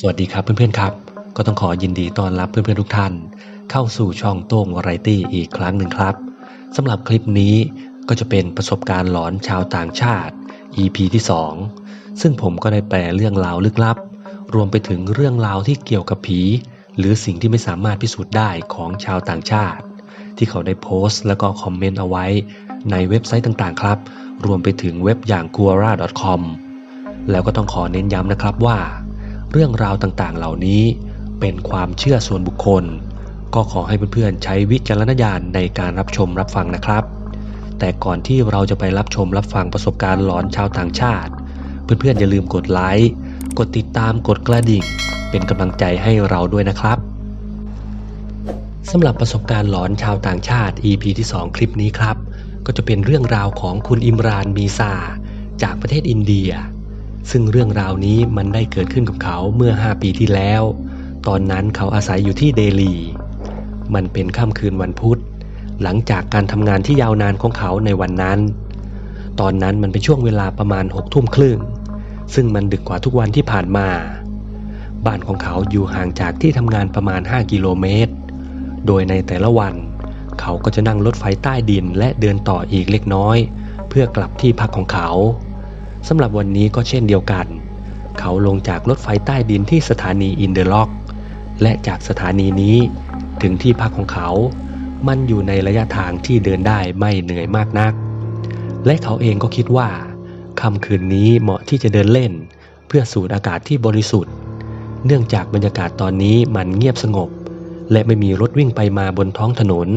สวัสดีครับเพื่อนๆครับ ก็ต้องขอยินดีต้อนรับเพื่อนๆทุกท่าน เข้าสู่ช่องโต้งวาไรตี้อีกครั้งหนึ่งครับสำหรับคลิปนี้ก็จะเป็นประสบการณ์หลอนชาวต่างชาติ EP ที่ 2 ซึ่งผมก็ได้แปลเรื่องราวลึกลับ รวมไปถึงเรื่องราวที่เกี่ยวกับผี หรือสิ่งที่ไม่สามารถพิสูจน์ได้ของชาวต่างชาติ ที่เขาได้โพสต์ แล้วก็คอมเมนต์เอาไว้ ในเว็บไซต์ต่างๆ ครับ รวมไปถึงเว็บอย่าง quora.com แล้วก็ต้องขอเน้นย้ำนะครับว่า เรื่องราวต่างๆ เหล่านี้เป็นความเชื่อส่วนบุคคล ก็ขอให้เพื่อนๆใช้วิจารณญาณในการรับชมรับฟังนะครับ แต่ก่อนที่เราจะไปรับชมรับฟังประสบการณ์หลอนชาวต่างชาติ เพื่อนๆอย่าลืมกดไลค์กดติดตามกดกระดิ่ง เป็นกำลังใจให้เราด้วยนะครับสำหรับประสบการณ์หลอนชาวต่างชาติ EP ที่ 2 คลิปนี้ครับ ก็จะเป็นเรื่องราวของคุณอิมรานมีซาจากประเทศอินเดีย ซึ่งเรื่องราวนี้มันได้เกิดขึ้นกับเขาเมื่อ 5 ปีที่แล้ว ตอนนั้นเขาอาศัยอยู่ที่เดลี มันเป็นค่ำคืนวันพุธ หลังจากการทำงานที่ยาวนานของเขาในวันนั้น ตอนนั้นมันเป็นช่วงเวลาประมาณหกทุ่มครึ่ง ซึ่งมันดึกกว่าทุกวันที่ผ่านมา บ้านของเขาอยู่ห่างจากที่ทำงานประมาณ 5 กิโลเมตร โดยในแต่ละวัน เขาก็จะนั่งรถไฟใต้ดินและเดินต่ออีกเล็กน้อย เพื่อกลับที่พักของเขา สำหรับวันนี้ก็เช่นเดียวกัน เขาลงจากรถไฟใต้ดินที่สถานีอินเดอร์ล็อก และจากสถานีนี้ถึงที่พักของเขา มันอยู่ในระยะทางที่เดินได้ไม่เหนื่อยมากนัก และเขาเองก็คิดว่าค่ำคืนนี้เหมาะที่จะเดินเล่น เพื่อสูดอากาศที่บริสุทธิ์ เนื่องจากบรรยากาศตอนนี้มันเงียบสงบ และไม่มีรถวิ่งไปมาบนท้องถนน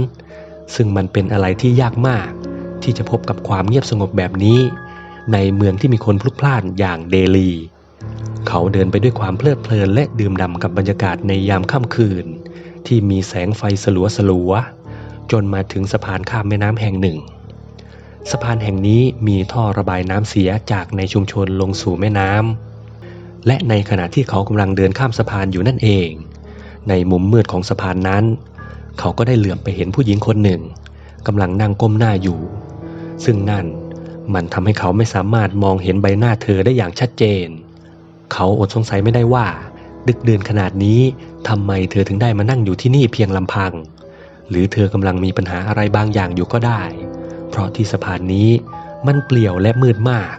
ซึ่งมันเป็นอะไรที่ยากมาก ที่จะพบกับความเงียบสงบแบบนี้ ในเมืองที่มีคนพลุกพล่านอย่างเดลี เขาเดินไปด้วยความเพลิดเพลินและดื่มด่ำกับบรรยากาศในยามค่ำคืน ที่มีแสงไฟสลัวสลัวๆจนมาถึงสะพานข้ามแม่น้ำแห่งหนึ่ง สะพานแห่งนี้มีท่อระบายน้ำเสียจากในชุมชนลงสู่แม่น้ำและในขณะที่เขากำลังเดินข้ามสะพานอยู่นั่นเอง ในมุมมืดของสะพานนั้น เขาก็ได้เหลือบไปเห็นผู้หญิงคนหนึ่งกำลังนั่งก้มหน้าอยู่ ซึ่งนั่น มันทำให้เขาไม่สามารถมองเห็นใบหน้าเธอได้อย่างชัดเจน เขาอดสงสัยไม่ได้ว่า ดึกเดินขนาดนี้ทำไมเธอถึงได้มานั่งอยู่ที่นี่เพียงลำพัง หรือเธอกำลังมีปัญหาอะไรบางอย่างอยู่ก็ได้ เพราะที่สะพานนี้มันเปลี่ยวและมืดมาก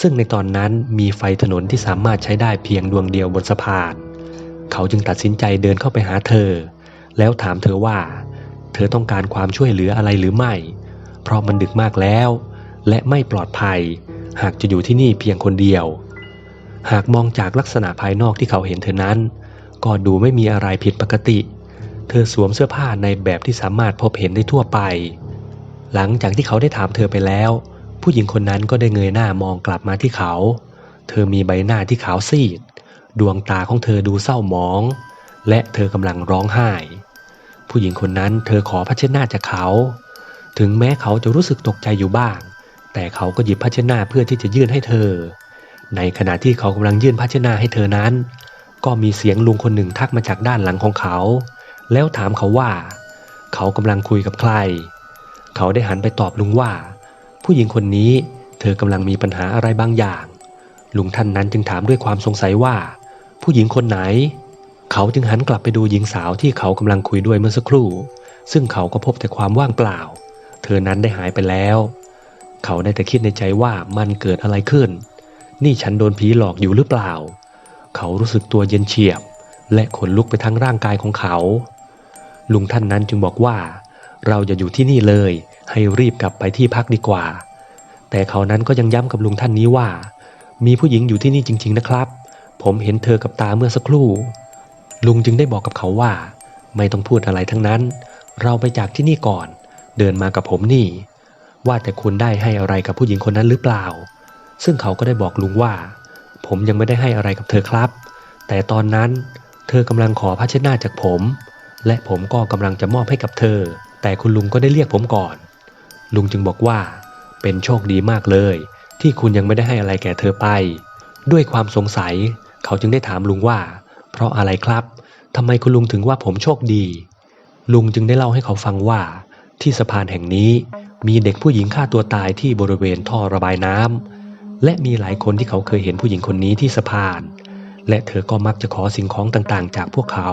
ซึ่งในตอนนั้นมีไฟถนนที่สามารถใช้ได้เพียงดวงเดียวบนสะพาน เขาจึงตัดสินใจเดินเข้าไปหาเธอ แล้วถามเธอว่า เธอต้องการความช่วยเหลืออะไรหรือไม่ เพราะมันดึกมากแล้ว และไม่ปลอดภัย หากจะอยู่ที่นี่เพียงคนเดียว หากมองจากลักษณะภายนอกที่เขาเห็นเธอนั้น ก็ดูไม่มีอะไรผิดปกติ เธอสวมเสื้อผ้าในแบบที่สามารถพบเห็นได้ทั่วไป หลังจากที่เขาได้ถามเธอไปแล้ว ผู้หญิงคนนั้นก็ได้เงยหน้ามองกลับมาที่เขา เธอมีใบหน้าที่ขาวซีด ดวงตาของเธอดูเศร้าหมอง และเธอกำลังร้องไห้ผู้หญิงคนนั้นเธอขอพัชนาจากเขา ถึงแม้เขาจะรู้สึกตกใจอยู่บ้าง แต่เขาก็หยิบภาชนะเพื่อที่จะยื่นให้เธอ ในขณะที่เขากำลังยื่นภาชนะให้เธอนั้น ก็มีเสียงลุงคนหนึ่งทักมาจากด้านหลังของเขา แล้วถามเขาว่า เขากำลังคุยกับใคร เขาได้หันไปตอบลุงว่า ผู้หญิงคนนี้เธอกำลังมีปัญหาอะไรบางอย่าง ลุงท่านนั้นจึงถามด้วยความสงสัยว่า ผู้หญิงคนไหน เขาจึงหันกลับไปดูหญิงสาวที่เขากำลังคุยด้วยเมื่อสักครู่ ซึ่งเขาก็พบแต่ความว่างเปล่า เธอนั้นได้หายไปแล้ว เขาได้แต่คิดในใจว่ามันเกิดอะไรขึ้น นี่ฉันโดนผีหลอกอยู่หรือเปล่า เขารู้สึกตัวเย็นเฉียบ และขนลุกไปทั้งร่างกายของเขา ลุงท่านนั้นจึงบอกว่า เราอย่าอยู่ที่นี่เลย ให้รีบกลับไปที่พักดีกว่า แต่เขานั้นก็ยังย้ำกับลุงท่านนี้ว่า มีผู้หญิงอยู่ที่นี่จริง ๆนะครับ ผมเห็นเธอกับตาเมื่อสักครู่ ลุงจึงได้บอกกับเขาว่า ไม่ต้องพูดอะไรทั้งนั้น เราไปจากที่นี่ก่อน เดินมากับผมนี่ ว่าแต่คุณได้ให้อะไรกับผู้หญิงคนนั้นหรือเปล่า ซึ่งเขาก็ได้บอกลุงว่า ผมยังไม่ได้ให้อะไรกับเธอครับ แต่ตอนนั้นเธอกำลังขอผ้าเช็ดหน้าจากผม และผมก็กำลังจะมอบให้กับเธอ แต่คุณลุงก็ได้เรียกผมก่อน ลุงจึงบอกว่า เป็นโชคดีมากเลย ที่คุณยังไม่ได้ให้อะไรแก่เธอไป ด้วยความสงสัย เขาจึงได้ถามลุงว่า เพราะอะไรครับทำไมคุณลุงถึงว่าผมโชคดี ลุงจึงได้เล่าให้เขาฟังว่า ที่สะพานแห่งนี้ มีเด็กผู้หญิงฆ่าตัวตายที่บริเวณท่อระบายน้ำและมีหลายคนที่เขาเคยเห็นผู้หญิงคนนี้ที่สะพาน และเธอก็มักจะขอสิ่งของต่างๆ จากพวกเขา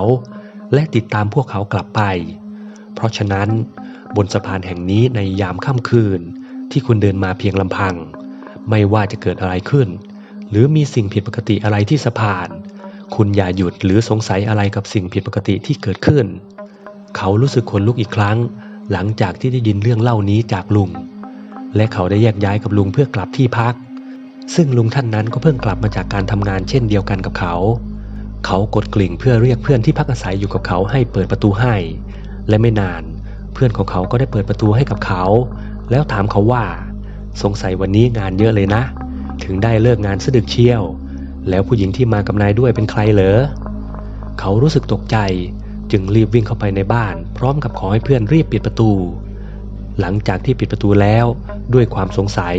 และติดตามพวกเขากลับไป เพราะฉะนั้น บนสะพานแห่งนี้ในยามค่ำคืน ที่คุณเดินมาเพียงลำพัง ไม่ว่าจะเกิดอะไรขึ้น หรือมีสิ่งผิดปกติอะไรที่สะพาน คุณอย่าหยุดหรือสงสัยอะไรกับสิ่งผิดปกติที่เกิดขึ้น เขารู้สึกขนลุกอีกครั้ง หลังจากที่ได้ยินเรื่องเล่านี้จากลุง และเขาได้แยกย้ายกับลุงเพื่อกลับที่พัก ซึ่งลุงท่านนั้นก็เพิ่งกลับมาจากการทำงานเช่นเดียวกันกับเขา เขากดกลิ่งเพื่อเรียกเพื่อนที่พักอาศัยอยู่กับเขาให้เปิดประตูให้ และไม่นาน เพื่อนของเขาก็ได้เปิดประตูให้กับเขา แล้วถามเขาว่า สงสัยวันนี้งานเยอะเลยนะ ถึงได้เลิกงานสะดึกเชี่ยว แล้วผู้หญิงที่มากับนายด้วยเป็นใครเหรอเขารู้สึกตกใจ จึงรีบวิ่งเข้าไปในบ้าน พร้อมกับขอให้เพื่อนรีบปิดประตู หลังจากที่ปิดประตูแล้วด้วยความสงสัย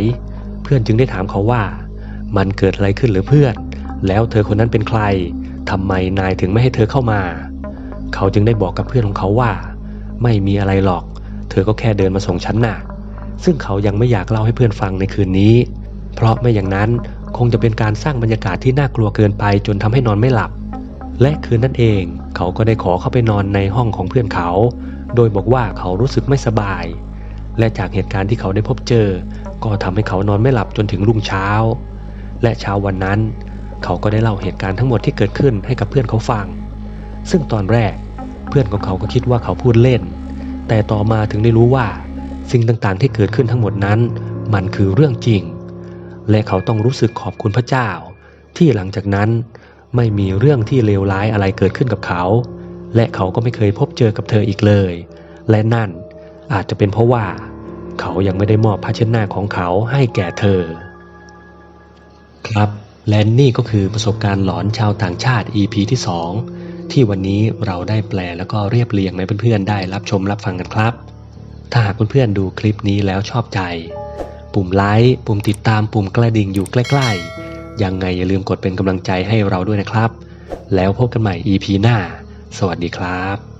เพื่อนจึงได้ถามเขาว่า มันเกิดอะไรขึ้นหรือเพื่อน แล้วเธอคนนั้นเป็นใครทำไมนายถึงไม่ให้เธอเข้ามา เขาจึงได้บอกกับเพื่อนของเขาว่า ไม่มีอะไรหรอก เธอก็แค่เดินมาส่งฉันน่ะ ซึ่งเขายังไม่อยากเล่าให้เพื่อนฟังในคืนนี้ เพราะไม่อย่างนั้นคงจะเป็นการสร้างบรรยากาศที่น่ากลัวเกินไปจนทำให้นอนไม่หลับ และคืนนั้นเอง เขาก็ได้ขอเข้าไปนอนในห้องของเพื่อนเขา โดยบอกว่าเขารู้สึกไม่สบาย และจากเหตุการณ์ที่เขาได้พบเจอ ก็ทำให้เขานอนไม่หลับจนถึงรุ่งเช้า และเช้าวันนั้น เขาก็ได้เล่าเหตุการณ์ทั้งหมดที่เกิดขึ้นให้กับเพื่อนเขาฟัง ซึ่งตอนแรก เพื่อนของเขาก็คิดว่าเขาพูดเล่น แต่ต่อมาถึงได้รู้ว่า สิ่งต่างๆที่เกิดขึ้นทั้งหมดนั้น มันคือเรื่องจริง และเขาต้องรู้สึกขอบคุณพระเจ้า ที่หลังจากนั้น ไม่มีเรื่องที่เลวร้ายอะไรเกิดขึ้นกับเขา และเขาก็ไม่เคยพบเจอกับเธออีกเลย และนั่นอาจจะเป็นเพราะว่า เขายังไม่ได้มอบภาชนะของเขาให้แก่เธอ ครับและนี่ก็คือประสบการณ์หลอนชาวต่างชาติ EP ที่ 2 ที่วันนี้เราได้แปลแล้วก็เรียบเรียงให้เพื่อนๆได้รับชมรับฟังกันครับ ถ้าหากเพื่อนๆดูคลิปนี้แล้วชอบใจ ปุ่มไลค์ปุ่มติดตามปุ่มกระดิ่งอยู่ใกล้ ๆ ยังไงอย่าลืมกดเป็นกำลังใจให้เราด้วยนะครับ แล้วพบกันใหม่ EP หน้า สวัสดีครับ